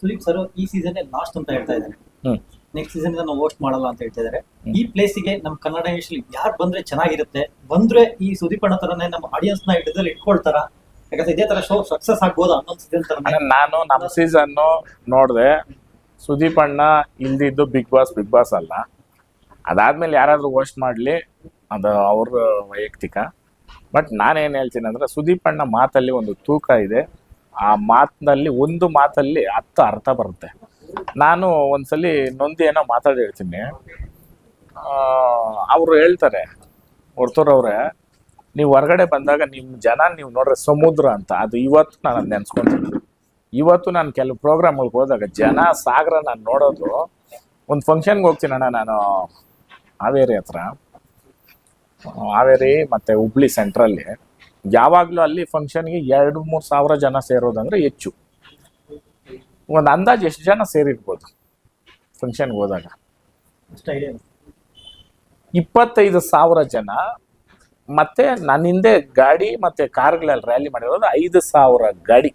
Sudeep sir ಈ season last ಅಂತ ಹೇಳ್ತಾ ಇದ್ದಾರೆ. ನೆಕ್ಸ್ಟ್ ಸೀಸನ್ ನಾವು ಹೋಸ್ಟ್ ಮಾಡಲ್ಲ ಅಂತ ಹೇಳ್ತಾ ಇದ್ದಾರೆ. ಈ ಪ್ಲೇಸಿಗೆ ನಮ್ಮ ಕನ್ನಡ ಇಂಡಸ್ಟ್ರಿ ಯಾರು ಬಂದ್ರೆ ಚೆನ್ನಾಗಿರುತ್ತೆ ಬಂದ್ರೆ ಈ ಸುದೀಪ್ ಅಣ್ಣ ತರನೇ ನಮ್ಮ ಆಡಿಯನ್ಸ್ನ ಹಿಡಿದಲ್ಲಿ ಇಟ್ಕೊಳ್ತಾರ? ಯಾಕಂದ್ರೆ ಇದೇ ತರ ಶೋ ಸಕ್ಸಸ್ ಆಗ್ಬೋದು ಅನ್ನೋ ಸೀಸನ್ ತರ ನಾನು ನಮ್ಮ ಸೀಸನ್ ನೋಡಿದೆ ಸುದೀಪ್ ಅಣ್ಣ ಇಲ್ದಿದ್ದು ಬಿಗ್ ಬಾಸ್ ಬಿಗ್ ಬಾಸ್ ಅಲ್ಲ. ಅದಾದ್ಮೇಲೆ ಯಾರಾದ್ರೂ ಹೋಸ್ಟ್ ಮಾಡ್ಲಿ ಅದು ಅವ್ರ ವೈಯಕ್ತಿಕ. ಬಟ್ ನಾನೇನು ಹೇಳ್ತೀನಿ ಅಂದ್ರೆ ಸುದೀಪ್ ಅಣ್ಣ ಮಾತಲ್ಲಿ ಒಂದು ತೂಕ ಇದೆ. ಆ ಮಾತಿನಲ್ಲಿ ಒಂದು ಮಾತಲ್ಲಿ ಹತ್ತು ಅರ್ಥ ಬರುತ್ತೆ. ನಾನು ಒಂದ್ಸಲಿ ನೊಂದಿ ಏನೋ ಮಾತಾಡಿ ಹೇಳ್ತೀನಿ. ಅವರು ಹೇಳ್ತಾರೆ ಹೊರ್ತೂರವ್ರೆ ನೀವು ಹೊರಗಡೆ ಬಂದಾಗ ನಿಮ್ಮ ಜನ ನೀವು ನೋಡ್ರೆ ಸಮುದ್ರ ಅಂತ. ಅದು ಇವತ್ತು ನಾನು ನೆನ್ಸ್ಕೊಂತೀನಿ. ಇವತ್ತು ನಾನು ಕೆಲವು ಪ್ರೋಗ್ರಾಮ್ಗಳಿಗೆ ಹೋದಾಗ ಜನ ಸಾಗರ ನಾನು ನೋಡೋದು, ಒಂದು ಫಂಕ್ಷನ್ಗೆ ಹೋಗ್ತೀನಣ್ಣ ನಾನು. ಹಾವೇರಿ ಹತ್ರ. ಹಾವೇರಿ ಮತ್ತು ಹುಬ್ಳಿ ಸೆಂಟ್ರಲ್ಲಿ ಯಾವಾಗಲೂ ಅಲ್ಲಿ ಫಂಕ್ಷನ್ಗೆ ಎರಡು ಮೂರು ಸಾವಿರ ಜನ ಸೇರೋದಂದ್ರೆ ಹೆಚ್ಚು. ಒಂದು ಅಂದಾಜು ಎಷ್ಟು ಜನ ಸೇರಿರ್ಬೋದು ಫಂಕ್ಷನ್ಗೆ ಹೋದಾಗ? ಇಪ್ಪತ್ತೈದು ಸಾವಿರ ಜನ ಮತ್ತೆ ನನ್ನ ಹಿಂದೆ ಗಾಡಿ ಮತ್ತೆ ಕಾರ್ಗಳಲ್ಲಿ ರ್ಯಾಲಿ ಮಾಡಿರೋದು ಐದು ಸಾವಿರ ಗಾಡಿ.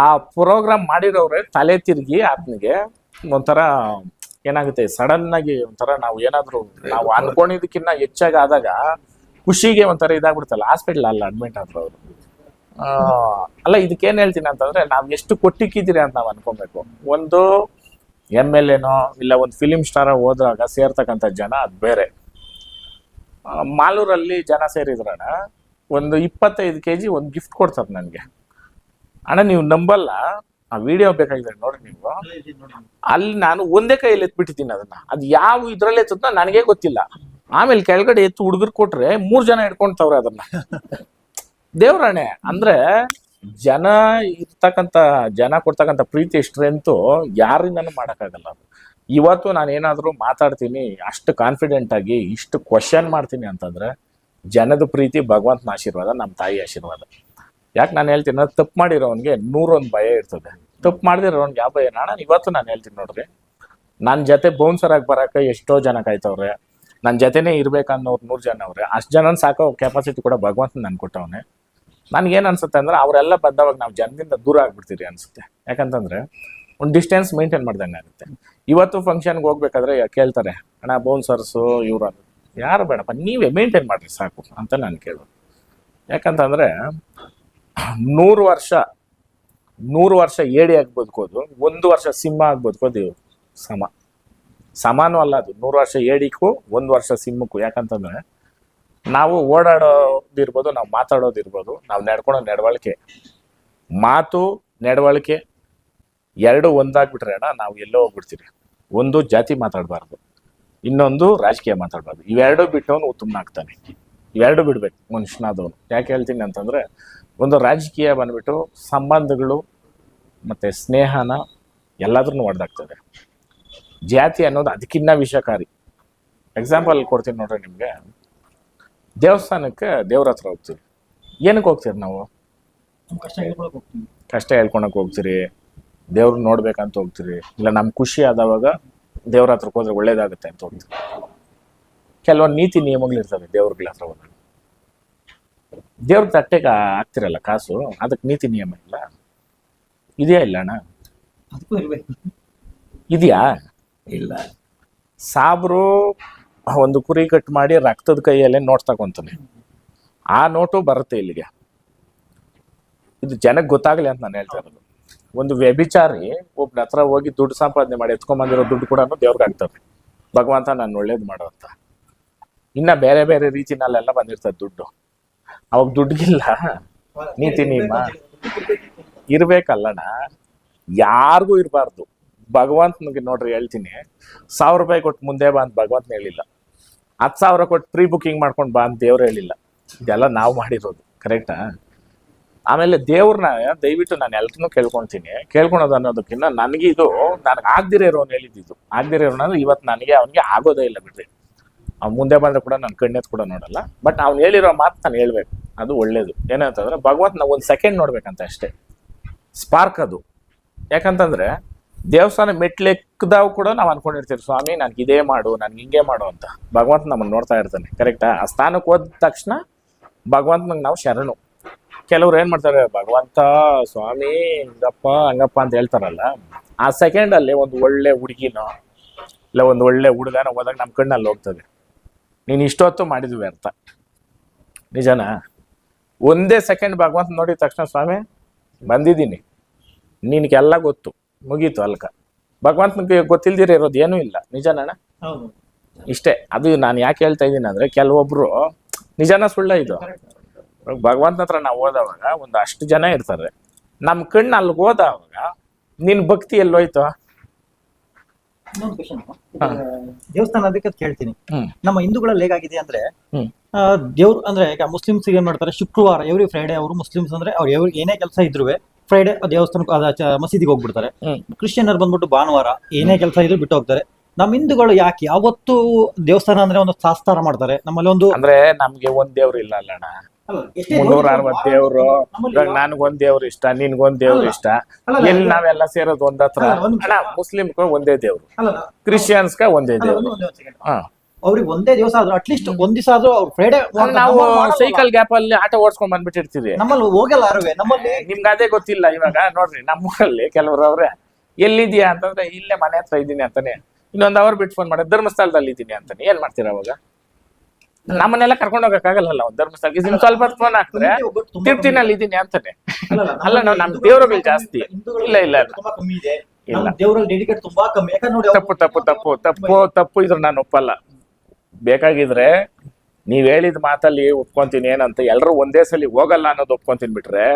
ಆ ಪ್ರೋಗ್ರಾಮ್ ಮಾಡಿರೋರೆ ತಲೆ ತಿರುಗಿ ಆತನಿಗೆ ಒಂಥರ ಏನಾಗುತ್ತೆ ಸಡನ್ ಆಗಿ ಒಂಥರ ನಾವು ಏನಾದ್ರು ನಾವು ಅನ್ಕೊಂಡಿದ್ದಕ್ಕಿಂತ ಹೆಚ್ಚಾಗಿ ಆದಾಗ ಖುಷಿಗೆ ಒಂಥರ ಇದಾಗ್ಬಿಡ್ತಲ್ಲ. ಹಾಸ್ಪಿಟ್ಲ್ ಅಲ್ಲ ಅಡ್ಮಿಟ್ ಆದ್ರು ಅವರು. ಅಲ್ಲ ಇದಕ್ಕೇನು ಹೇಳ್ತೀನಿ ಅಂತಂದ್ರೆ, ನಾವು ಎಷ್ಟು ಕೊಟ್ಟಿಕ್ಕಿದ್ದೀರಿ ಅಂತ ನಾವು ಅನ್ಕೊಬೇಕು. ಒಂದು ಎಂ ಎಲ್ ಎನೋ ಇಲ್ಲ ಒಂದು ಫಿಲಿಮ್ ಸ್ಟಾರ ಹೋದಾಗ ಸೇರ್ತಕ್ಕಂಥ ಜನ ಅದು ಬೇರೆ. ಮಾಲೂರಲ್ಲಿ ಜನ ಸೇರಿದ್ರಣ, ಒಂದು ಇಪ್ಪತ್ತೈದು ಕೆ ಜಿ ಒಂದು ಗಿಫ್ಟ್ ಕೊಡ್ತಾರೆ ನನಗೆ. ಅಣ್ಣ, ನೀವು ನಂಬಲ್ಲ. ಆ ವಿಡಿಯೋ ಬೇಕಾಗಿದೆ ನೋಡಿ ನೀವು. ಅಲ್ಲಿ ನಾನು ಒಂದೇ ಕೈಯಲ್ಲಿ ಎತ್ಬಿಟ್ಟಿದ್ದೀನಿ ಅದನ್ನ. ಅದು ಯಾವ ಇದ್ರಲ್ಲೇ ಎತ್ತದ ನನಗೆ ಗೊತ್ತಿಲ್ಲ. ಆಮೇಲೆ ಕೆಳಗಡೆ ಎತ್ತು ಹುಡುಗರು ಕೊಟ್ರೆ ಮೂರ್ ಜನ ಇಟ್ಕೊಂತವ್ರೆ ಅದನ್ನ. ದೇವ್ರಾಣೆ. ಅಂದ್ರೆ ಜನ ಇರ್ತಕ್ಕಂಥ ಜನ ಕೊಡ್ತಕ್ಕಂಥ ಪ್ರೀತಿ ಸ್ಟ್ರೆಂತು ಯಾರಿಂದನೂ ಮಾಡೋಕ್ಕಾಗಲ್ಲ ಅದು. ಇವತ್ತು ನಾನು ಏನಾದರೂ ಮಾತಾಡ್ತೀನಿ, ಅಷ್ಟು ಕಾನ್ಫಿಡೆಂಟ್ ಆಗಿ, ಇಷ್ಟು ಕ್ವಶನ್ ಮಾಡ್ತೀನಿ ಅಂತಂದ್ರೆ ಜನದ ಪ್ರೀತಿ, ಭಗವಂತನ ಆಶೀರ್ವಾದ ನಮ್ಮ ತಾಯಿ ಆಶೀರ್ವಾದ. ಯಾಕೆ ನಾನು ಹೇಳ್ತೀನಿ ತಪ್ಪು ಮಾಡಿರೋನ್ಗೆ ನೂರೊಂದು ಭಯ ಇರ್ತದೆ. ತಪ್ಪು ಮಾಡದಿರೋನ್ಗೆ ಯಾವ ಭಯ? ನಾನು ಇವತ್ತು ನಾನು ಹೇಳ್ತೀನಿ ನೋಡ್ರಿ. ನನ್ನ ಜೊತೆ ಬೌನ್ಸರ್ ಆಗಿ ಬರಕ್ಕೆ ಎಷ್ಟೋ ಜನ ಕಾಯ್ತವ್ರೆ. ನನ್ನ ಜೊತೆನೇ ಇರ್ಬೇಕನ್ನೋರು ನೂರು ಜನ ಅವ್ರೆ. ಅಷ್ಟು ಜನ ಸಾಕೋ ಕೆಪಾಸಿಟಿ ಕೂಡ ಭಗವಂತ ನನ್ಗೆ ಕೊಟ್ಟವನೆ. ನನ್ಗೇನು ಅನ್ಸುತ್ತೆ ಅಂದ್ರೆ ಅವರೆಲ್ಲ ಬಂದವಾಗ ನಾವು ಜನದಿಂದ ದೂರ ಆಗ್ಬಿಡ್ತೀರಿ ಅನ್ಸುತ್ತೆ. ಯಾಕಂತಂದ್ರೆ ಒಂದು ಡಿಸ್ಟೆನ್ಸ್ ಮೇಂಟೈನ್ ಮಾಡ್ದಂಗೆ ಆಗುತ್ತೆ. ಇವತ್ತು ಫಂಕ್ಷನ್ಗೆ ಹೋಗ್ಬೇಕಾದ್ರೆ ಕೇಳ್ತಾರೆ, ಅಣ್ಣ ಬೌನ್ಸರ್ಸು ಇವ್ರು ಯಾರು ಬೇಡಪ್ಪ, ನೀವೇ ಮೇಂಟೈನ್ ಮಾಡ್ರಿ ಸಾಕು ಅಂತ ನಾನು ಕೇಳೋದು. ಯಾಕಂತಂದ್ರೆ ನೂರು ವರ್ಷ ನೂರು ವರ್ಷ ಏಡಿ ಆಗಿ ಬದುಕೋದು ಒಂದು ವರ್ಷ ಸಿಂಹ ಆಗಿ ಬದುಕೋದು ಸಮ. ಸಮಾನೂ ಅಲ್ಲ ಅದು. ನೂರು ವರ್ಷ ಏಡಿಕ್ಕೂ ಒಂದು ವರ್ಷ ಸಿಂಹಕ್ಕೂ ಯಾಕಂತಂದ್ರೆ ನಾವು ಓಡಾಡೋದಿರ್ಬೋದು, ನಾವು ಮಾತಾಡೋದಿರ್ಬೋದು, ನಾವು ನಡ್ಕೊಳೋ ನಡವಳಿಕೆ. ಮಾತು, ನಡವಳಿಕೆ ಎರಡು ಒಂದಾಗ್ಬಿಟ್ರೆ ಅಣ್ಣ ನಾವು ಎಲ್ಲೋ ಹೋಗ್ಬಿಡ್ತೀವಿ ಒಂದು ಜಾತಿ ಮಾತಾಡಬಾರ್ದು. ಇನ್ನೊಂದು ರಾಜಕೀಯ ಮಾತಾಡಬಾರ್ದು. ಇವೆರಡು ಬಿಟ್ಟವನು ಉತ್ತಮನಾಗ್ತಾನೆ ಇವೆರಡು ಬಿಡ್ಬೇಕು ಮನುಷ್ಯನಾದವನು. ಯಾಕೆ ಹೇಳ್ತೀನಿ ಅಂತಂದರೆ, ಒಂದು ರಾಜಕೀಯ ಬಂದ್ಬಿಟ್ಟು ಸಂಬಂಧಗಳು ಮತ್ತು ಸ್ನೇಹನ ಎಲ್ಲಾದ್ರೂ ಹೊಡೆದಾಗ್ತದೆ ಜಾತಿ ಅನ್ನೋದು ಅದಕ್ಕಿನ್ನ ವಿಷಕಾರಿ. ಎಕ್ಸಾಂಪಲ್ ಕೊಡ್ತೀನಿ ನೋಡ್ರಿ ನಿಮಗೆ. ದೇವಸ್ಥಾನಕ್ಕೆ ದೇವ್ರ ಹತ್ರ ಹೋಗ್ತೀವಿ ಏನಕ್ಕೆ ಹೋಗ್ತೀರಿ ನಾವು? ಕಷ್ಟ ಹೇಳ್ಕೊಳಕ್ ಹೋಗ್ತೀವಿ. ಕಷ್ಟ ಹೇಳ್ಕೊಳಕ್ ಹೋಗ್ತೀರಿ. ದೇವ್ರ ನೋಡ್ಬೇಕಂತ ಹೋಗ್ತೀರಿ. ಇಲ್ಲ ನಮ್ ಖುಷಿ ಆದವಾಗ ದೇವ್ರ ಹತ್ರಕ್ಕೆ ಹೋದ್ರೆ ಒಳ್ಳೇದಾಗುತ್ತೆ ಅಂತ ಹೋಗ್ತೀವಿ ಕೆಲವೊಂದು ನೀತಿ ನಿಯಮಗಳಿರ್ತವೆ ದೇವ್ರಗಳ ಹತ್ರ ಹೋದಾಗ ದೇವ್ರ ತಟ್ಟೆಗೆ ಹಾಕ್ತಿರಲ್ಲ ಕಾಸು ಅದಕ್ಕೆ ನೀತಿ ನಿಯಮ ಇಲ್ಲ. ಇದೆಯಾ ಇಲ್ಲ ಅಣ್ಣ ಅದಕ್ಕೂ ಇರ್ಬೇಕು. ಇದೆಯಾ? ಇಲ್ಲ. ಸಾಬ್ರು ಒಂದು ಕುರಿ ಕಟ್ ಮಾಡಿ ರಕ್ತದ ಕೈಯಲ್ಲೇ ನೋಟ್ ತಗೊಂತಾನೆ. ಆ ನೋಟು ಬರುತ್ತೆ ಇಲ್ಲಿಗೆ. ಇದು ಜನಕ್ಕೆ ಗೊತ್ತಾಗಲಿ ಅಂತ ನಾನು ಹೇಳ್ತಾ ಇರೋದು. ಒಂದು ವ್ಯಭಿಚಾರಿ ಒಬ್ಬನ ಹತ್ರ ಹೋಗಿ ದುಡ್ಡು ಸಂಪಾದನೆ ಮಾಡಿ ಎತ್ಕೊಂಬಂದಿರೋ ದುಡ್ಡು ಕೂಡ ದೇವ್ರಿಗೆ ಹಾಕ್ತಾರೆ ಭಗವಂತ ನಾನು ಒಳ್ಳೇದು ಮಾಡು ಅಂತ. ಇನ್ನ ಬೇರೆ ಬೇರೆ ರೀತಿನಲ್ಲೆಲ್ಲ ಬಂದಿರ್ತದೆ ದುಡ್ಡು. ಅವಾಗ ದುಡ್ಡಿಗಿಲ್ಲ ನೀತಿ ನಿಯಮ ಇರ್ಬೇಕಲ್ಲಣ್ಣ. ಯಾರಿಗೂ ಇರಬಾರ್ದು. ಭಗವಂತನಿಗೆ ನೋಡ್ರಿ ಹೇಳ್ತೀನಿ, ಸಾವಿರ ರೂಪಾಯಿ ಕೊಟ್ಟು ಮುಂದೆ ಬಾ ಅಂತ ಭಗವಂತನ ಹೇಳಿಲ್ಲ. ಹತ್ತು ಸಾವಿರ ಕೊಟ್ಟು ಪ್ರೀ ಬುಕ್ಕಿಂಗ್ ಮಾಡ್ಕೊಂಡು ಬಾ ಅಂತ ದೇವ್ರು ಹೇಳಿಲ್ಲ. ಇದೆಲ್ಲ ನಾವು ಮಾಡಿರೋದು ಕರೆಕ್ಟಾ ಆಮೇಲೆ ದೇವ್ರನ್ನ ದಯವಿಟ್ಟು ನಾನು ಎಲ್ರನ್ನೂ ಕೇಳ್ಕೊಳ್ತೀನಿ ಕೇಳ್ಕೊಳೋದು ಅನ್ನೋದಕ್ಕಿಂತ ನನಗೆ ಇದು, ನನಗೆ ಆಗದಿರೋ ಇರೋನು ಹೇಳಿದ್ದು. ಆಗದಿರೋ ಇರೋನು ಅಂದ್ರೆ ಇವತ್ತು ನನಗೆ ಅವನಿಗೆ ಆಗೋದೇ ಇಲ್ಲ ಬಿಡ್ರಿ. ಅವ್ನು ಮುಂದೆ ಬಂದರೆ ಕೂಡ ನಾನು ಕಣ್ಣೆತ್ ಕೂಡ ನೋಡಲ್ಲ. ಬಟ್ ಅವ್ನು ಹೇಳಿರೋ ಮಾತು ನಾನು ಹೇಳ್ಬೇಕು. ಅದು ಒಳ್ಳೇದು. ಏನಂತಂದ್ರೆ ಭಗವಂತ ನಾವು ಒಂದು ಸೆಕೆಂಡ್ ನೋಡ್ಬೇಕಂತ ಅಷ್ಟೇ. ಸ್ಪಾರ್ಕ್ ಅದು. ಯಾಕಂತಂದ್ರೆ ದೇವಸ್ಥಾನ ಮೆಟ್ಲೆಕ್ಕದಾವ್ ಕೂಡ ನಾವು ಅನ್ಕೊಂಡಿರ್ತೀವಿ, ಸ್ವಾಮಿ, ನನ್ಗೆ ಇದೇ ಮಾಡು, ನನ್ಗೆ ಹಿಂಗೆ ಮಾಡು ಅಂತ. ಭಗವಂತ ನಮ್ಮನ್ನು ನೋಡ್ತಾ ಇರ್ತಾನೆ ಕರೆಕ್ಟಾ ಆ? ಸ್ಥಾನಕ್ಕೆ ಹೋದ ತಕ್ಷಣ ಭಗವಂತನಿಗೆ ನಾವು ಶರಣು. ಕೆಲವ್ರು ಏನು ಮಾಡ್ತಾರೆ, ಭಗವಂತ, ಸ್ವಾಮಿ, ಹಿಂಗಪ್ಪ, ಹಂಗಪ್ಪ ಅಂತ ಹೇಳ್ತಾರಲ್ಲ, ಆ ಸೆಕೆಂಡ್ ಅಲ್ಲಿ ಒಂದು ಒಳ್ಳೆ ಹುಡುಗಿನೋ, ಇಲ್ಲ ಒಂದು ಒಳ್ಳೆ ಹುಡುಗನ ಹೋದಾಗ ನಮ್ಮ ಕಣ್ಣಲ್ಲಿ ಹೋಗ್ತದೆ. ನೀನು ಇಷ್ಟೊತ್ತು ಮಾಡಿದ್ವಿ ಅರ್ಥ. ನಿಜನಾ? ಒಂದೇ ಸೆಕೆಂಡ್ ಭಗವಂತ ನೋಡಿದ ತಕ್ಷಣ, ಸ್ವಾಮಿ, ಬಂದಿದ್ದೀನಿ. ನಿನಗೆಲ್ಲ ಗೊತ್ತು. ಮುಗೀತು ಅಲ್ಕ. ಭಗವಂತನಿಗೆ ಗೊತ್ತಿಲ್ದಿರ ಇರೋದು ಏನೂ ಇಲ್ಲ. ನಿಜನಣ್ಣ? ಹೌದು. ಇಷ್ಟೇ. ಅದು ನಾನು ಯಾಕೆ ಹೇಳ್ತಾ ಇದ್ದೀನಿ ಅಂದ್ರೆ ಕೆಲವೊಬ್ರು ನಿಜನ ಸುಳ್ಳ ಇದು. ಭಗವಂತನ ಹತ್ರ ನಾವು ಹೋದವಾಗ ಒಂದು ಅಷ್ಟು ಜನ ಇರ್ತಾರೆ. ನಮ್ಮ ಕಣ್ಣು ಅಲ್ಲಿಗೆ ಹೋದವಾಗ ನಿನ್ ಭಕ್ತಿ ಎಲ್ಲೋಯ್ತು? ಇನ್ನೊಂದು ಕ್ವಶನ್ ದೇವಸ್ಥಾನ ಅದಕ್ಕೆ ಅದ್ ಕೇಳ್ತೀನಿ. ನಮ್ಮ ಹಿಂದೂಗಳಲ್ಲಿ ಹೇಗಾಗಿದೆ ಅಂದ್ರೆ ದೇವ್ರು ಅಂದ್ರೆ ಈಗ ಮುಸ್ಲಿಮ್ಸ್ ಏನ್ ಮಾಡ್ತಾರೆ? ಶುಕ್ರವಾರ ಎವ್ರಿ ಫ್ರೈಡೆ ಅವರು ಮುಸ್ಲಿಮ್ಸ್ ಅಂದ್ರೆ ಅವ್ರು ಏನೇ ಕೆಲಸ ಇದ್ರು ಫ್ರೈಡೆ ದೇವಸ್ಥಾನಕ್ಕೆ ಅದ ಮಸೀದಿಗೆ ಹೋಗ್ಬಿಡ್ತಾರೆ. ಕ್ರಿಶ್ಚಿಯನ್ ಕ್ರಿಶ್ಚಿಯನ್ನರು ಬಂದ್ಬಿಟ್ಟು ಭಾನುವಾರ ಏನೇ ಕೆಲಸ ಇದ್ರು ಬಿಟ್ಟು ಹೋಗ್ತಾರೆ. ನಮ್ಮ ಹಿಂದೂಗಳು ಯಾಕೆ? ಯಾವತ್ತು ದೇವಸ್ಥಾನ ಅಂದ್ರೆ ಒಂದು ಸಾಸ್ತಾರ ಮಾಡ್ತಾರೆ. ನಮ್ಮಲ್ಲಿ ಒಂದು ಅಂದ್ರೆ ನಮ್ಗೆ ಒಂದ್ ದೇವ್ರು ಇಲ್ಲ ಅಲ್ಲಣ್ಣ. ಮುನ್ನೂರ ಅರವತ್ ದೇವ್ರು. ಇವಾಗ ನನ್ಗೊಂದ್ ದೇವ್ರು ಇಷ್ಟ ನಿನ್ಗೊಂದ್ ದೇವ್ರು ಇಷ್ಟ. ಇಲ್ಲಿ ನಾವೆಲ್ಲ ಸೇರೋದು ಒಂದ್ ಹತ್ರ? ಮುಸ್ಲಿಮ್ಗೆ ಒಂದೇ ದೇವ್ರು. ಕ್ರಿಶ್ಚಿಯನ್ಸ್ಗ ಒಂದೇ ದೇವ್ರು. ಹಾ. ಅವ್ರಿಗೆ ಒಂದೇ ದಿವಸ ಆದ್ರೂ ಅಟ್ಲೀಸ್ಟ್ ಒಂದ್ ದಿವಸ ಆದ್ರೂ ಅವ್ರು ಫ್ರೈಡೆ ನಾವು ಸೈಕಲ್ ಗ್ಯಾಪ್ ಅಲ್ಲಿ ಆಟ ಓಡಿಸ್ಕೊಂಡ್ ಬಂದ್ಬಿಟ್ಟಿರ್ತೀವಿ. ನಮ್ಮಲ್ಲಿ ಹೋಗಲ್ಲ ಅರುವೆ ನಮ್ಮಲ್ಲಿ ನಿಮ್ಗೆ ಅದೇ ಗೊತ್ತಿಲ್ಲ ಇವಾಗ ನೋಡ್ರಿ ನಮ್ಮೂರಲ್ಲಿ ಕೆಲವರು ಅವ್ರೆ ಎಲ್ಲಿದ್ಯಾ ಅಂತಂದ್ರೆ ಇಲ್ಲೇ ಮನೆ ಹತ್ರ ಇದ್ದೀನಿ ಅಂತಾನೆ. ಇನ್ನೊಂದ್ ಅವರ್ ಬಿಟ್ಟು ಫೋನ್ ಮಾಡಿ ಧರ್ಮಸ್ಥಳದಲ್ಲಿ ಇದ್ದೀನಿ ಅಂತಾನೆ. ಏನ್ ಮಾಡ್ತೀರಾ ಅವಾಗ? ನಮ್ಮನ್ನೆಲ್ಲ ಕರ್ಕೊಂಡು ಹೋಗಕ್ಕಾಗಲ್ಲ ಒಂದ್ ಧರ್ಮಸ್ಥಳಕ್ಕೆ. ಇದನ್ನ ಸ್ವಲ್ಪ ಫೋನ್ ಹಾಕ್ತಾರೆ ತಿರ್ತಿನಲ್ಲಿ ಇದ್ದೀನಿ ಅಂತಾನೆ. ಅಲ್ಲ, ನಾವು ನಮ್ ದೇವ್ರಗಳು ಜಾಸ್ತಿ. ಇಲ್ಲ ಇಲ್ಲ ಇಲ್ಲ. ತುಂಬಾ ಕಮ್ಮಿ ಇದೆ. ಇಲ್ಲ. ದೇವರಲ್ಲಿ ಡೆಡಿಕೇಟ್ ತುಂಬಾ ಕಮ್ಮಿ. ಯಾಕಂದ್ರೆ ನೋಡಿ ಅವ್ರು- ತಪ್ಪು ತಪ್ಪು ತಪ್ಪು ತಪ್ಪು ತಪ್ಪು ಇದ್ರ ನಾನು ಒಪ್ಪಲ್ಲ. ಬೇಕಾಗಿದ್ರೆ ನೀವ್ ಹೇಳಿದ ಮಾತಲ್ಲಿ ಒಪ್ಕೊಂತೀನಿ ಏನಂತ ಎಲ್ಲರೂ ಒಂದೇ ಸಲ ಹೋಗಲ್ಲ ಅನ್ನೋದು ಒಪ್ಕೊಂತೀನಿ ಬಿಟ್ರೆ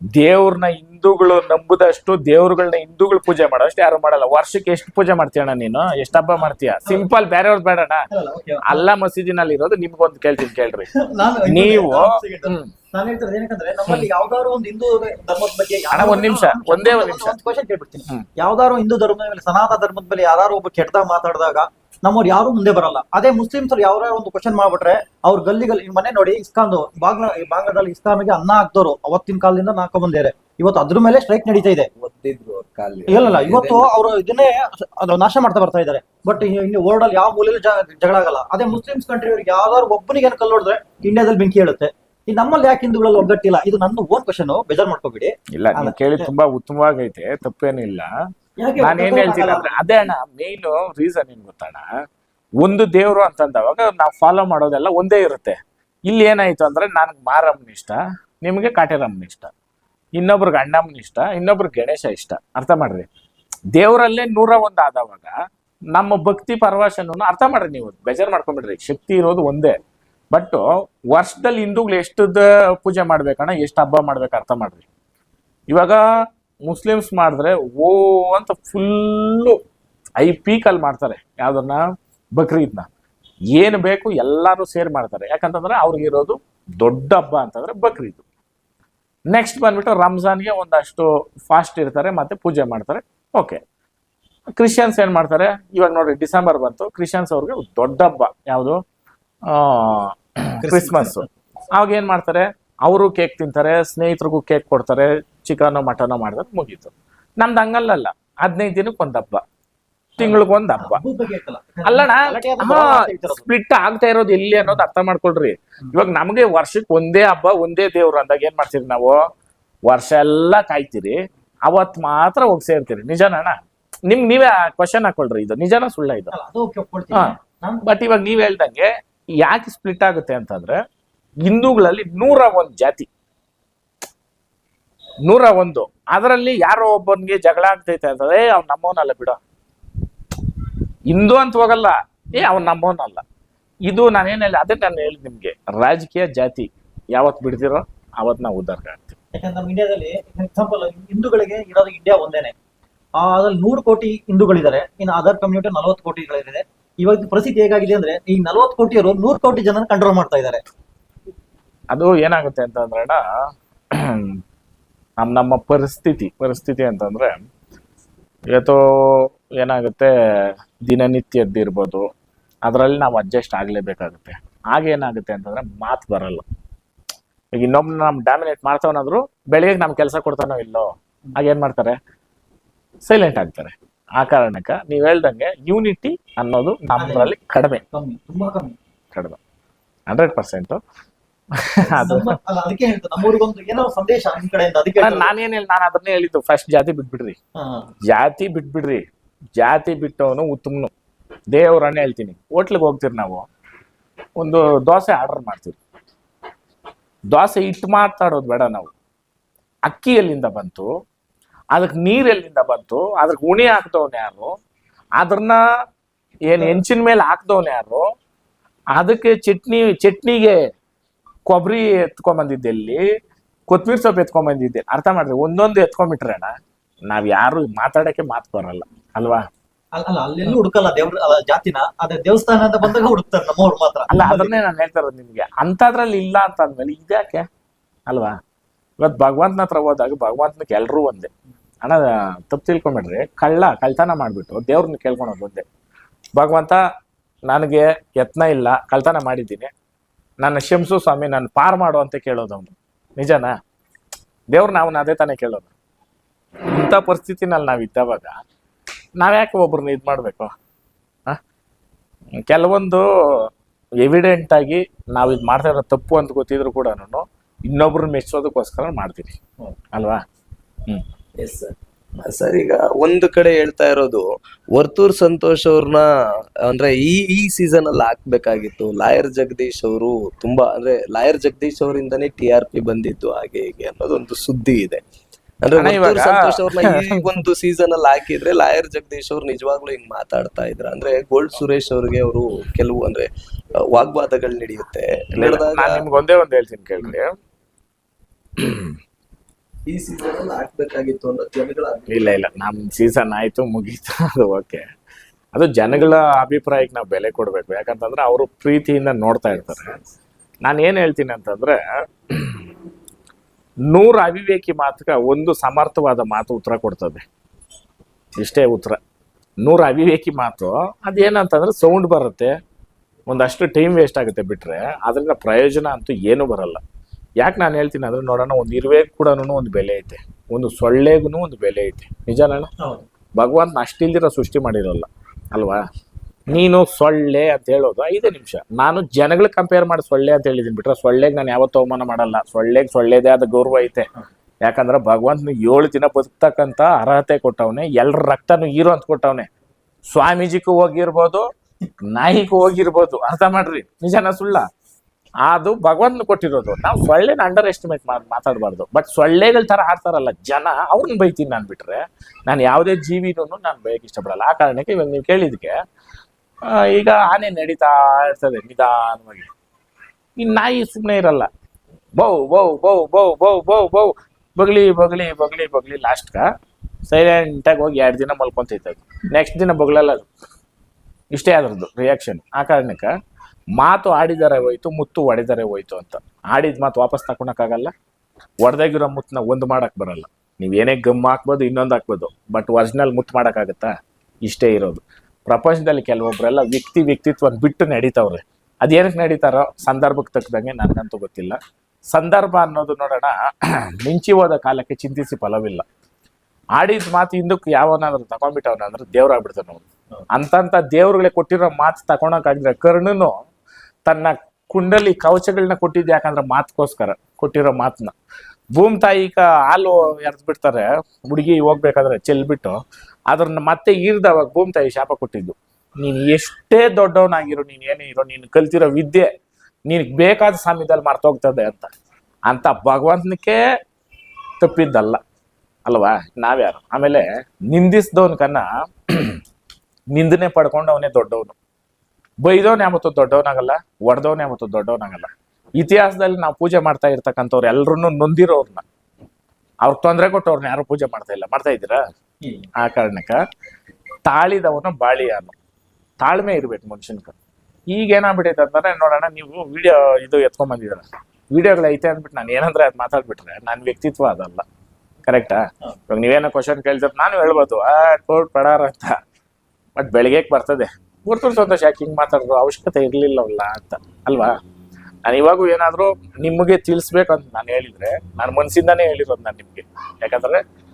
ದೇವ್ರನ್ನ ಹಿಂದೂಗಳು ನಂಬುದಷ್ಟು ದೇವ್ರುಗಳನ್ನ ಹಿಂದೂಗಳು ಪೂಜೆ ಮಾಡೋಷ್ಟು ಯಾರು ಮಾಡಲ್ಲ ವರ್ಷಕ್ಕೆ ಎಷ್ಟು ಪೂಜೆ ಮಾಡ್ತೀಯಣ್ಣ ನೀನು ಎಷ್ಟು ಹಬ್ಬ ಮಾಡ್ತೀಯ ಸಿಂಪಲ್ ಬೇರೆಯವ್ರದ್ದು ಬೇಡಣ್ಣ ಅಲ್ಲ, ಮಸೀದಿನಲ್ಲಿ ಇರೋದು ನಿಮ್ಗೊಂದು ಕೇಳ್ತೀನಿ ಕೇಳ್ರಿ ನೀವು ಒಂದು second. ಹ್ಮ್. ನಾನು ಹೇಳ್ತಿರೋದು ಏನಕ್ಕಂದ್ರೆ ನಮ್ಮಲ್ಲಿ ಯಾವ್ದಾದ್ರು ಒಂದು ಹಿಂದೂ ಧರ್ಮದ ಬಗ್ಗೆ ಅಣ್ಣ, ಒಂದ್ ನಿಮಿಷ, ಒಂದೇ ಒಂದ್ ನಿಮಿಷ. ಕ್ವಶನ್ ಕೇಳ್ಬಿಡ್ತೀನಿ. ಯಾವ್ದಾದ್ರು ಹಿಂದೂ ಧರ್ಮದ ಮೇಲೆ ಸನಾತನ ಧರ್ಮದ ಮೇಲೆ ಯಾರು ಒಬ್ಬ ಕೆಟ್ಟದಾಗ ಮಾತಾಡಿದಾಗ ನಮ್ಮವ್ರು ಯಾರು ಮುಂದೆ ಬರಲ್ಲ. ಅದೇ ಮುಸ್ಲಿಮ್ಸ್ ಅವ್ರು ಯಾವ್ದಾರ ಒಂದು ಕ್ವಶನ್ ಮಾಡ್ಬಿಟ್ರೆ ಅವ್ರ ಗಲ್ಲಿಗಲ್ಲಿ ಗಲ್ಲಿ ಮನೆ ನೋಡಿ ಇಸ್ಕಾನ್ದು ಬಾಗ್ಲ ಈ ಬಾಂಗ್ಲಾದಲ್ಲಿ ಇಸ್ಕಾನ್ಗೆ ಅನ್ನ ಹಾಕ್ದವ್ರು ಅವತ್ತಿನ ಕಾಲದಿಂದ ನಾಲ್ಕು ಬಂದಿದ್ದಾರೆ ಇವತ್ತು ಅದ್ರ ಮೇಲೆ ಸ್ಟ್ರೈಕ್ ನಡೀತಾ ಇದೆ. ಇಲ್ಲ ಇವತ್ತು ಅವರು ಇದನ್ನೇ ಅದು ನಾಶ ಮಾಡ್ತಾ ಬರ್ತಾ ಇದ್ದಾರೆ ಬಟ್ ಇನ್ನು ವರ್ಲ್ಡ್ ಅಲ್ಲಿ ಯಾವ ಮೂಲೆಯಲ್ಲೂ ಜಗಳ ಆಗಲ್ಲ. ಅದೇ ಮುಸ್ಲಿಮ್ಸ್ ಕಂಟ್ರಿ ಅವ್ರಿಗೆ ಯಾವ್ದಾದ್ರು ಒಬ್ಬನಿಗೆ ಕಲ್ಲು ಕಲ್ಲೋಡಿದ್ರೆ ಇಂಡಿಯಾದಲ್ಲಿ ಬೆಂಕಿ ಹೇಳುತ್ತೆ. ಈ ನಮ್ಮಲ್ಲಿ ಯಾಕೆ ಹಿಂದೂಗಳಲ್ಲಿ ಒಗ್ಗಟ್ಟಿಲ್ಲ? ಇದು ನನ್ನ ಓನ್ ಕ್ವಶನ್ ಬೇಜಾರ್ ಮಾಡ್ಕೋಬೇಡಿ. ಇಲ್ಲ ಕೇಳಿ ತುಂಬಾ ಉತ್ತಮವಾಗೈತೆ. ತಪ್ಪೇನಿಲ್ಲ ನಾನು ಏನ್ ಹೇಳ್ತೀನಿ ಅಂದ್ರೆ ಅದೇ ಅಣ್ಣ ಮೇನ್ ರೀಸನ್ ಏನ್ ಗೊತ್ತಣ್ಣ? ಒಂದು ದೇವ್ರು ಅಂತಂದವಾಗ ನಾವು ಫಾಲೋ ಮಾಡೋದೆಲ್ಲ ಒಂದೇ ಇರುತ್ತೆ. ಇಲ್ಲಿ ಏನಾಯ್ತು ಅಂದ್ರೆ ನನ್ಗೆ ಮಾರಮ್ಮನ ಇಷ್ಟ ನಿಮ್ಗೆ ಕಾಟೇರಮ್ಮನ ಇಷ್ಟ ಇನ್ನೊಬ್ರಿಗೆ ಅಣ್ಣಮ್ಮನ ಇಷ್ಟ ಇನ್ನೊಬ್ರಿಗೆ ಗಣೇಶ ಇಷ್ಟ. ಅರ್ಥ ಮಾಡ್ರಿ? ದೇವರಲ್ಲೇ ನೂರ ಒಂದು ಆದವಾಗ ನಮ್ಮ ಭಕ್ತಿ ಪರವಶನೂ ಅರ್ಥ ಮಾಡ್ರಿ ನೀವು ಬೇಜಾರ್ ಮಾಡ್ಕೊಂಬಿಡ್ರಿ ಶಕ್ತಿ ಇರೋದು ಒಂದೇ. ಬಟ್ ವರ್ಷದಲ್ಲಿ ಹಿಂದೂಗಳು ಎಷ್ಟದ ಪೂಜೆ ಮಾಡ್ಬೇಕಣ್ಣ ಎಷ್ಟು ಹಬ್ಬ ಮಾಡ್ಬೇಕು ಅರ್ಥ ಮಾಡ್ರಿ? ಇವಾಗ ಮುಸ್ಲಿಮ್ಸ್ ಮಾಡಿದ್ರೆ ಓ ಅಂತ ಫುಲ್ಲು ಐ ಪೀಕಲ್ಲಿ ಮಾಡ್ತಾರೆ. ಯಾವ್ದನ್ನ? ಬಕ್ರೀದ್ನ. ಏನು ಬೇಕು ಎಲ್ಲರೂ ಸೇರ್ ಮಾಡ್ತಾರೆ. ಯಾಕಂತಂದ್ರೆ ಅವ್ರಿಗಿರೋದು ದೊಡ್ಡ ಹಬ್ಬ ಅಂತಂದ್ರೆ ಬಕ್ರೀದ್. ನೆಕ್ಸ್ಟ್ ಬಂದ್ಬಿಟ್ಟು ರಂಜಾನ್ಗೆ ಒಂದಷ್ಟು ಫಾಸ್ಟ್ ಇರ್ತಾರೆ ಮತ್ತೆ ಪೂಜೆ ಮಾಡ್ತಾರೆ. ಓಕೆ ಕ್ರಿಶ್ಚಿಯನ್ಸ್ ಏನು ಮಾಡ್ತಾರೆ? ಇವಾಗ ನೋಡಿ ಡಿಸೆಂಬರ್ ಬಂತು. ಕ್ರಿಶ್ಚಿಯನ್ಸ್ ಅವ್ರಿಗೆ ದೊಡ್ಡ ಹಬ್ಬ. ಯಾವುದು? ಕ್ರಿಸ್ಮಸ್ ಅವಾಗ ಏನು ಮಾಡ್ತಾರೆ? ಅವರು ಕೇಕ್ ತಿಂತಾರೆ ಸ್ನೇಹಿತರಿಗೂ ಕೇಕ್ ಕೊಡ್ತಾರೆ. ಚಿಕನ್ ಮಟನೋ ಮಾಡಿದಾಗ ಮುಗೀತು. ನಮ್ದು ಹಂಗಲ್ಲಲ್ಲ ಹದಿನೈದು ದಿನಕ್ಕೆ ಒಂದು ಹಬ್ಬ ತಿಂಗಳಿಗೊಂದು ಹಬ್ಬ. ಅಲ್ಲಣ್ಣ. ಸ್ಪ್ಲಿಟ್ ಆಗ್ತಾ ಇರೋದು ಇಲ್ಲಿ ಅನ್ನೋದು ಅರ್ಥ ಮಾಡ್ಕೊಳ್ರಿ. ಇವಾಗ ನಮಗೆ ವರ್ಷಕ್ಕೆ ಒಂದೇ ಹಬ್ಬ ಒಂದೇ ದೇವ್ರು ಅಂದಾಗ ಏನ್ ಮಾಡ್ತೀರಿ ನಾವು? ವರ್ಷ ಎಲ್ಲ ಕಾಯ್ತೀರಿ. ಅವತ್ ಮಾತ್ರ ಹೋಗಿ ಸೇರ್ತೀರಿ. ನಿಜನಣ್ಣ ನಿಮ್ ನೀವೇ ಕ್ವಶನ್ ಹಾಕೊಳ್ರಿ ಇದು. ನಿಜನ ಸುಳ್ಳ ಇದು. ಬಟ್ ಇವಾಗ ನೀವ್ ಹೇಳ್ದಂಗೆ ಯಾಕೆ ಸ್ಪ್ಲಿಟ್ ಆಗುತ್ತೆ ಅಂತಂದ್ರೆ ಹಿಂದೂಗಳಲ್ಲಿ ನೂರ ಒಂದ್ ಜಾತಿ. ನೂರ ಒಂದು. ಅದರಲ್ಲಿ ಯಾರೋ ಒಬ್ಬನಿಗೆ ಜಗಳ ಆಗ್ತೈತೆ ಅಂತಂದ್ರೆ ಅವ್ನ್ ನಮ್ಮವನಲ್ಲ ಬಿಡು. ಹಿಂದೂ ಅಂತ ಹೋಗಲ್ಲ. ಏ ಅವ್ನ್ ನಮ್ಮವನಲ್ಲ. ಇದು ನಾನೇನ್ ಹೇಳಿ ಅದೇ ನಾನು ಹೇಳಿದ್ ನಿಮ್ಗೆ. ರಾಜಕೀಯ ಜಾತಿ ಯಾವತ್ ಬಿಡ್ತಿರೋ ಅವತ್ ನಾವು ಉದ್ಧಾರ ಆಗ್ತೀವಿ. ಯಾಕಂದ್ರೆ ನಮ್ಮ ಇಂಡಿಯಾದಲ್ಲಿ ಎಕ್ಸಾಂಪಲ್ ಹಿಂದೂಗಳಿಗೆ ಇರೋದು ಇಂಡಿಯಾ ಒಂದೇನೆ. ಆ, ಅದ್ರಲ್ಲಿ ನೂರು ಕೋಟಿ ಹಿಂದೂಗಳಿದ್ದಾರೆ. ಇನ್ನು ಅದರ್ ಕಮ್ಯುನಿಟಿ ನಲವತ್ತು ಕೋಟಿಗಳಿದೆ. ಇವಾಗ ಪರಿಸ್ಥಿತಿ ಹೇಗಾಗಿದೆ ಅಂದ್ರೆ ಈ ನಲವತ್ತು ಕೋಟಿಯವರು ನೂರು ಕೋಟಿ ಜನ ಕಂಟ್ರೋಲ್ ಮಾಡ್ತಾ ಇದ್ದಾರೆ. ಅದು ಏನಾಗುತ್ತೆ ಅಂತಂದ್ರೆ ಅಣ್ಣ, ನಮ್ ನಮ್ಮ ಪರಿಸ್ಥಿತಿ ಪರಿಸ್ಥಿತಿ ಅಂತಂದ್ರೆ ಇವತ್ತು ಏನಾಗುತ್ತೆ ದಿನನಿತ್ಯದ್ದಿರ್ಬೋದು ಅದರಲ್ಲಿ ನಾವು ಅಡ್ಜಸ್ಟ್ ಆಗಲೇಬೇಕಾಗುತ್ತೆ. ಆಗ ಏನಾಗುತ್ತೆ ಅಂತಂದ್ರೆ ಮಾತು ಬರಲ್ಲ. ಈಗ ಇನ್ನೊಮ್ಮೆ ನಮ್ಮ ಡಾಮಿನೇಟ್ ಮಾಡ್ತಾವನಾದ್ರು ಬೆಳಿಗ್ಗೆ ನಮ್ಮ ಕೆಲಸ ಕೊಡ್ತಾನೋ ಇಲ್ಲೋ ಹಾಗೇನ್ ಮಾಡ್ತಾರೆ? ಸೈಲೆಂಟ್ ಆಗ್ತಾರೆ. ಆ ಕಾರಣಕ್ಕ ನೀವ್ ಹೇಳ್ದಂಗೆ ಯೂನಿಟಿ ಅನ್ನೋದು ನಮ್ಮಲ್ಲಿ ಕಡಿಮೆ. ಕಡಿಮೆ. ಹಂಡ್ರೆಡ್ ಪರ್ಸೆಂಟು ನಮ್ಮ- ಅದಕ್ಕೆ ಹೇಳ್ತಾರೆ ನಮ್ಮೂರಿಗೊಂದು ಏನೋ ಸಂದೇಶ ನಿಮ್ ಕಡೆಯಿಂದ ಅದಕ್ಕೆ ಹೇಳ್ತಾರೆ. ನಾನೇನ್ ಹೇಳಿ ನಾನು ಅದನ್ನೇ ಹೇಳಿದ್ದು. ಫಸ್ಟ್ ಜಾತಿ ಬಿಟ್ಬಿಡ್ರಿ. ಜಾತಿ ಬಿಟ್ಬಿಡ್ರಿ. ಜಾತಿ ಬಿಟ್ಟವನು ಉತ್ತಮನು. ದೇವ್ರನ್ನ ಹೇಳ್ತೀನಿ. ಹೋಟ್ಲಿಗೆ ಹೋಗ್ತೀರಿ ನಾವು. ಒಂದು ದೋಸೆ ಆರ್ಡರ್ ಮಾಡ್ತೀವಿ ದೋಸೆ ಇಟ್ಟು ಮಾತಾಡೋದು ಬೇಡ ನಾವು. ಅಕ್ಕಿ ಎಲ್ಲಿಂದ ಬಂತು? ಅದಕ್ಕೆ ನೀರು ಎಲ್ಲಿಂದ ಬಂತು? ಅದಕ್ಕೆ ಉಣಿ ಹಾಕ್ದವನ್ ಯಾರು? ಅದನ್ನ ಏನು ಹೆಂಚಿನ ಮೇಲೆ ಹಾಕ್ದವನ್ ಯಾರು? ಅದಕ್ಕೆ ಚಟ್ನಿ ಚಟ್ನಿಗೆ ಕೊಬ್ಬರಿ ಎತ್ಕೊಂಬಂದಿದ್ದೆಲ್ಲಿ ಕೊತ್ತಂಬರಿ ಸೊಪ್ಪು ಎತ್ಕೊಂಬಂದಿದ್ದೆ. ಅರ್ಥ ಮಾಡ್ರಿ ಒಂದೊಂದು ಅಣ್ಣ ನಾವ್ ಯಾರು ಮಾತಾಡಕ್ಕೆ ಮಾತು ಬರಲ್ಲ ಅಲ್ವಾ? ಅಲ್ಲ ಅಲ್ಲೆಲ್ಲೂ ಹುಡುಕಲ್ಲ ದೇವ್ರ ಜಾತಿನ ಅದೇ ದೇವಸ್ಥಾನ ಅಂತ ಬಂದಾಗ ಹುಡುಕ್ತಾರೆ ನಮ್ಮವ್ರು ಮಾತ್ರ. ಅಲ್ಲ ಅದನ್ನೇ ನಾನು ಹೇಳ್ತಾ ಇರೋದು ನಿಮ್ಗೆ. ಅಂತದ್ರಲ್ಲಿ ಇಲ್ಲ ಅಂತ ಅಂದ್ಮೇಲೆ ಇದ್ಯಾಕೆ ಅಲ್ವಾ? ಇವತ್ ಭಗವಂತನ ಹತ್ರ ಹೋದಾಗ ಭಗವಂತನಕ್ಕೆ ಎಲ್ರೂ ಒಂದೇ. ಅಣ್ಣ ತಪ್ಪು ತಿಳ್ಕೊಂಬಿಡ್ರಿ. ಕಳ್ಳ ಕಳ್ತನ ಮಾಡ್ಬಿಟ್ಟು ದೇವ್ರನ್ನ ಕೇಳ್ಕೊಂಡು ಒಂದೇ ಭಗವಂತ ನನಗೆ ಯತ್ನ ಇಲ್ಲ ಕಳ್ತನ ಮಾಡಿದ್ದೀನಿ. ನನ್ನ ಶಂಸು ಸ್ವಾಮಿ ನಾನು ಪಾರ್ ಮಾಡು ಅಂತ ಕೇಳೋದು ಅವನು. ನಿಜನಾ? ದೇವ್ರು ನಾವು ಅದೇ ತಾನೇ ಕೇಳೋದು. ಇಂಥ ಪರಿಸ್ಥಿತಿನಲ್ಲಿ ನಾವು ಇದ್ದವಾಗ ನಾವ್ಯಾಕೆ ಒಬ್ರನ್ನ ಇದು ಮಾಡಬೇಕು? ಕೆಲವೊಂದು ಎವಿಡೆಂಟ್ ಆಗಿ ನಾವು ಇದು ಮಾಡ್ತಾ ಇರೋ ತಪ್ಪು ಅಂತ ಗೊತ್ತಿದ್ರು ಕೂಡ ಇನ್ನೊಬ್ರನ್ನ ಮೆಚ್ಚೋದಕ್ಕೋಸ್ಕರ ಮಾಡ್ತೀವಿ. ಹ್ಮ್. ಅಲ್ವಾ? ಹ್ಮ್. ಎಸ್ ಸರ್ ಸರ್ ಈಗ ಒಂದು ಕಡೆ ಹೇಳ್ತಾ ಇರೋದು ವರ್ತೂರ್ ಸಂತೋಷ್ ಅವ್ರನ್ನ ಅಂದ್ರೆ ಈ ಈ ಸೀಸನ್ ಅಲ್ಲಿ ಹಾಕ್ಬೇಕಾಗಿತ್ತು. ಲಾಯರ್ ಜಗದೀಶ್ ಅವರು ತುಂಬಾ ಅಂದ್ರೆ ಲಾಯರ್ ಜಗದೀಶ್ ಅವರಿಂದನೇ ಟಿ ಆರ್ ಪಿ ಬಂದಿದ್ದು ಹಾಗೆ ಹೀಗೆ ಅನ್ನೋದೊಂದು ಸುದ್ದಿ ಇದೆ. ಅಂದ್ರೆ ಇವಾಗ- ಸಂತೋಷ್ ಅವ್ರನ್ನ ಈ ಒಂದು ಸೀಸನ್ ಅಲ್ಲಿ ಹಾಕಿದ್ರೆ ಲಾಯರ್ ಜಗದೀಶ್ ಅವ್ರು ನಿಜವಾಗ್ಲೂ ಹಿಂಗ್ ಮಾತಾಡ್ತಾ ಇದ್ರ. ಅಂದ್ರೆ ಗೋಲ್ಡ್ ಸುರೇಶ್ ಅವ್ರಿಗೆ ಅವರು ಕೆಲವು ಅಂದ್ರೆ ವಾಗ್ವಾದಗಳು ನಡೆಯುತ್ತೆ. ಒಂದೇ ಒಂದು ಹೇಳ್ತೀನಿ ಕೇಳ್ರಿ. ಈ ಸೀಸನ್ ಅಲ್ಲಿ ಹಾಕ್ಬೇಕಾಗಿತ್ತು ಅನ್ನೋ ಜನಗಳ ಇಲ್ಲ ಇಲ್ಲ. ನಮ್ ಸೀಸನ್ ಆಯ್ತು, ಮುಗೀತು. ಅದು ಓಕೆ ಅದು ಜನಗಳ ಅಭಿಪ್ರಾಯಕ್ಕೆ ನಾವು ಬೆಲೆ ಕೊಡಬೇಕು. ಯಾಕಂತಂದ್ರೆ ಅವರು ಪ್ರೀತಿಯಿಂದ ನೋಡ್ತಾ ಇರ್ತಾರೆ. ನಾನು ಏನು ಹೇಳ್ತೀನಿ ಅಂತಂದ್ರೆ, ನೂರು ಅವಿವೇಕಿ ಮಾತುಕ ಒಂದು ಸಮರ್ಥವಾದ ಮಾತು ಉತ್ತರ ಕೊಡ್ತದೆ. ಇಷ್ಟೇ ಉತ್ತರ. ನೂರು ಅವಿವೇಕಿ ಮಾತು, ಅದೇನಂತಂದ್ರೆ ಸೌಂಡ್ ಬರುತ್ತೆ. ಒಂದಷ್ಟು ಟೈಮ್ ವೇಸ್ಟ್ ಆಗುತ್ತೆ ಬಿಟ್ರೆ, ಅದರಿಂದ ಪ್ರಯೋಜನ ಅಂತೂ ಏನೂ ಬರಲ್ಲ. ಯಾಕೆ ನಾನು ಹೇಳ್ತೀನಿ ಅಂದ್ರೆ ನೋಡೋಣ ಒಂದು ಇರುವೆ ಕೂಡ ಒಂದು ಬೆಲೆ ಐತೆ. ಒಂದು ಸೊಳ್ಳೆಗೂ ಒಂದು ಬೆಲೆ ಐತೆ. ನಿಜನಣ್ಣ ಭಗವಂತ ಅಷ್ಟಿಲ್ದಿರೋ ಸೃಷ್ಟಿ ಮಾಡಿರಲ್ಲ. ಅಲ್ವಾ? ನೀನು ಸೊಳ್ಳೆ ಅಂತ ಹೇಳೋದು ಐದೇ ನಿಮಿಷ. ನಾನು ಜನಗಳಿಗೆ ಕಂಪೇರ್ ಮಾಡಿ ಸೊಳ್ಳೆ ಅಂತ ಹೇಳಿದ್ದೀನಿ ಬಿಟ್ರೆ ಸೊಳ್ಳೆಗೆ ನಾನು ಯಾವತ್ತೂ ಅವಮಾನ ಮಾಡಲ್ಲ. ಸೊಳ್ಳೆಗೆ ಸೊಳ್ಳೆದೇ ಆದ ಗೌರವ ಐತೆ. ಯಾಕಂದ್ರೆ ಭಗವಂತನ ಏಳು ದಿನ ಬದುಕ್ತಕ್ಕಂಥ ಅರ್ಹತೆ ಕೊಟ್ಟವನೆ ಎಲ್ಲರ ರಕ್ತನು ಹೀರೋ ಅಂತ ಕೊಟ್ಟವನೆ. ಸ್ವಾಮೀಜಿಗೂ ಹೋಗಿರ್ಬೋದು ನಾಯಿಗೂ ಹೋಗಿರ್ಬೋದು. ಅರ್ಥ ಮಾಡ್ರಿ. ನಿಜನ ಸುಳ್ಳ? ಅದು ಭಗವಂತ ಕೊಟ್ಟಿರೋದು. ನಾವು ಸೊಳ್ಳೆನ ಅಂಡರ್ ಎಸ್ಟಿಮೇಟ್ ಮಾಡಿ, ಮಾತಾಡಬಾರ್ದು. ಬಟ್ ಸೊಳ್ಳೆಗಳ ತರ ಆಡ್ತಾರಲ್ಲ ಜನ ಅವ್ರನ್ನ ಬೈತೀನಿ ನಾನು ಬಿಟ್ರೆ. ನಾನು ಯಾವುದೇ ಜೀವಿನೂ ನಾನು ಬೈಯಕ್ಕೆ ಇಷ್ಟಪಡಲ್ಲ. ಆ ಕಾರಣಕ್ಕೆ ಇವಾಗ ನೀವು ಕೇಳಿದಕ್ಕೆ ಈಗ ಆನೆ ನಡೀತಾ ಇರ್ತದೆ ನಿಧಾನವಾಗಿ. ಈ ನಾಯಿ ಸುಮ್ಮನೆ ಇರಲ್ಲ. ಬೌ ಬೌ ಬೌ ಬೌ ಬೌ ಬೌ ಬೌ. ಬಗ್ಲಿ ಬಗ್ಲಿ ಬಗ್ಲಿ ಬಗ್ಲಿ ಲಾಸ್ಟ್ಗ ಸೈಲೆಂಟಾಗಿ ಹೋಗಿ ಎರಡು ದಿನ ಮಲ್ಕೊಂತೈತೆ ಅದು. ನೆಕ್ಸ್ಟ್ ದಿನ ಬಗ್ಲಲ್ಲ ಅದು. ಇಷ್ಟೇ ಅದ್ರದ್ದು ರಿಯಾಕ್ಷನ್ ಆ ಕಾರಣಕ್ಕೆ ಮಾತು ಆಡಿದರೆ ಹೋಯ್ತು ಮುತ್ತು ಒಡೆದರೆ ಹೋಯ್ತು ಅಂತ. ಆಡಿದ ಮಾತು ವಾಪಸ್ ತಕೊಳಕ್ಕಾಗಲ್ಲ ಒಡೆದಾಗಿರೋ ಮುತ್ತನ್ನ ಒಂದು ಮಾಡಕ್ ಬರಲ್ಲ. ನೀವು ಏನೇ ಗಮ್ ಹಾಕ್ಬೋದು ಇನ್ನೊಂದು ಹಾಕ್ಬೋದು ಬಟ್ ಒರಿಜಿನಲ್ ಮುತ್ತು ಮಾಡೋಕ್ಕಾಗತ್ತಾ? ಇಷ್ಟೇ ಇರೋದು. ಪ್ರಪಂಚದಲ್ಲಿ ಕೆಲವೊಬ್ಬರೆಲ್ಲ ವ್ಯಕ್ತಿ ವ್ಯಕ್ತಿತ್ವ ಬಿಟ್ಟು ನಡೀತಾವ್ರೆ. ಅದೇನಕ್ಕೆ ನಡೀತಾರೋ ಸಂದರ್ಭಕ್ಕೆ ತಕ್ಕದಂಗೆ ನನಗಂತೂ ಗೊತ್ತಿಲ್ಲ. ಸಂದರ್ಭ ಅನ್ನೋದು ನೋಡೋಣ. ಮಿಂಚಿ ಹೋದ ಕಾಲಕ್ಕೆ ಚಿಂತಿಸಿ ಫಲವಿಲ್ಲ. ಆಡಿದ ಮಾತು ಹಿಂದಕ್ಕೆ ಯಾವನಾದ್ರೂ ತಗೊಂಡ್ಬಿಟ್ಟವನಂದ್ರೆ ದೇವ್ರಾಗ್ಬಿಡ್ತಾನ ಅವ್ನು. ಅಂತಂತ ದೇವ್ರುಗಳೇ ಕೊಟ್ಟಿರೋ ಮಾತು ತಗೊಳಕಾಗಿದ್ರೆ ಕರ್ಣನು ತನ್ನ ಕುಂಡಲಿ ಕವಚಗಳನ್ನ ಕೊಟ್ಟಿದ್ದು ಯಾಕಂದ್ರೆ ಮಾತುಕೋಸ್ಕರ, ಕೊಟ್ಟಿರೋ ಮಾತನ್ನ ಭೂಮ್ ತಾಯಿಗ ಹಾಲು ಎರ್ದ್ ಬಿಡ್ತಾರೆ, ಹುಡುಗಿ ಹೋಗ್ಬೇಕಾದ್ರೆ ಚೆಲ್ಬಿಟ್ಟು, ಅದ್ರನ್ನ ಮತ್ತೆ ಈರ್ದವಾಗ ಭೂಮ್ ತಾಯಿ ಶಾಪ ಕೊಟ್ಟಿದ್ದು. ನೀನು ಎಷ್ಟೇ ದೊಡ್ಡವನಾಗಿರೋ, ನೀನ್ ಏನೇ ಇರೋ, ನೀನು ಕಲ್ತಿರೋ ವಿದ್ಯೆ, ನಿನಗೆ ಬೇಕಾದ ಸಮಯದಲ್ಲಿ ಮಾಡ್ತೋಗ್ತದೆ ಅಂತ. ಅಂತ ಭಗವಂತನಿಗೆ ತಪ್ಪಿದ್ದಲ್ಲ. ಅಲ್ವಾ? ನಾವ್ಯಾರು? ಆಮೇಲೆ ನಿಂದಿಸ್ದವನ್ ಕನ್ನ ನಿಂದನೆ ಪಡ್ಕೊಂಡು ಅವನೇ ದೊಡ್ಡವನು. ಬೈದವನ್ ಯಾವತ್ತು ದೊಡ್ಡವನಾಗಲ್ಲ ಹೊಡೆದವನ್ ಯಾವತ್ತು ದೊಡ್ಡವನಾಗಲ್ಲ. ಇತಿಹಾಸದಲ್ಲಿ ನಾವು ಪೂಜೆ ಮಾಡ್ತಾ ಇರ್ತಕ್ಕಂಥವ್ರು ಎಲ್ರು ನೊಂದಿರೋರ್ನ. ಅವ್ರ ತೊಂದರೆ ಕೊಟ್ಟವ್ರನ್ನ ಯಾರು ಪೂಜೆ ಮಾಡ್ತಾ ಇಲ್ಲ. ಮಾಡ್ತಾ ಇದ್ದೀರಾ? ಆ ಕಾರಣಕ್ಕ ತಾಳಿದವನು ಬಾಳಿಯಾನು. ತಾಳ್ಮೆ ಇರ್ಬೇಕು ಮನುಷ್ಯನ್ಕ. ಈಗ ಏನಾಗ್ಬಿಟ್ಟೈತೆ ಅಂತಂದ್ರೆ ನೋಡೋಣ ನೀವು ವಿಡಿಯೋ ಇದು ಎತ್ಕೊಂಡ್ ಬಂದಿದ್ದೀರ ವಿಡಿಯೋಗಳು ಐತೆ ಅಂದ್ಬಿಟ್ಟು ನಾನು ಏನಂದ್ರೆ ಅದು ಮಾತಾಡ್ಬಿಟ್ರೆ ನನ್ನ ವ್ಯಕ್ತಿತ್ವ ಅದಲ್ಲ. ಕರೆಕ್ಟಾ ಇವಾಗ ನೀವೇನೋ ಕ್ವಶನ್ ಕೇಳ್ತಾರೆ ನಾನು ಹೇಳ್ಬೋದು. ಆ ಕೋರ್ಟ್ ಪಡಾರ ಅಂತ. ಬಟ್ ಬೆಳಿಗ್ಗೆಗೆ ಬರ್ತದೆ. ಗುರ್ತುರ್ ಸಂತೋಷ, ಯಾಕೆ ಹಿಂಗೆ ಮಾತಾಡೋ ಅವಶ್ಯಕತೆ ಇರಲಿಲ್ಲವಲ್ಲ ಅಂತ. ಅಲ್ವಾ? ನಾನು ಇವಾಗೂ ಏನಾದರೂ ನಿಮಗೆ ತಿಳಿಸ್ಬೇಕು ಅಂತ ನಾನು ಹೇಳಿದರೆ, ನಾನು ಮನಸ್ಸಿಂದಾನೇ ಹೇಳಿರೋದು ನಾನು ನಿಮಗೆ. ಯಾಕಂದರೆ,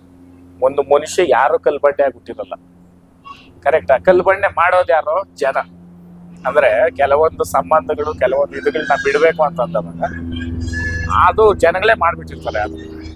ಒಂದು ಮನುಷ್ಯ ಯಾರು ಕಲ್ಬಡ್ಡೆ ಆಗಿಬಿಟ್ಟಿರಲ್ಲ? ಕರೆಕ್ಟ್ ಕಲ್ಬಂಡೆ ಮಾಡೋದು ಯಾರೋ? ಜನ. ಅಂದರೆ ಕೆಲವೊಂದು ಸಂಬಂಧಗಳು, ಕೆಲವೊಂದು ಇದುಗಳನ್ನ ಬಿಡಬೇಕು ಅಂತಂದಾಗ ಅದು ಜನಗಳೇ ಮಾಡಿಬಿಟ್ಟಿರ್ತಾರೆ. ಅದು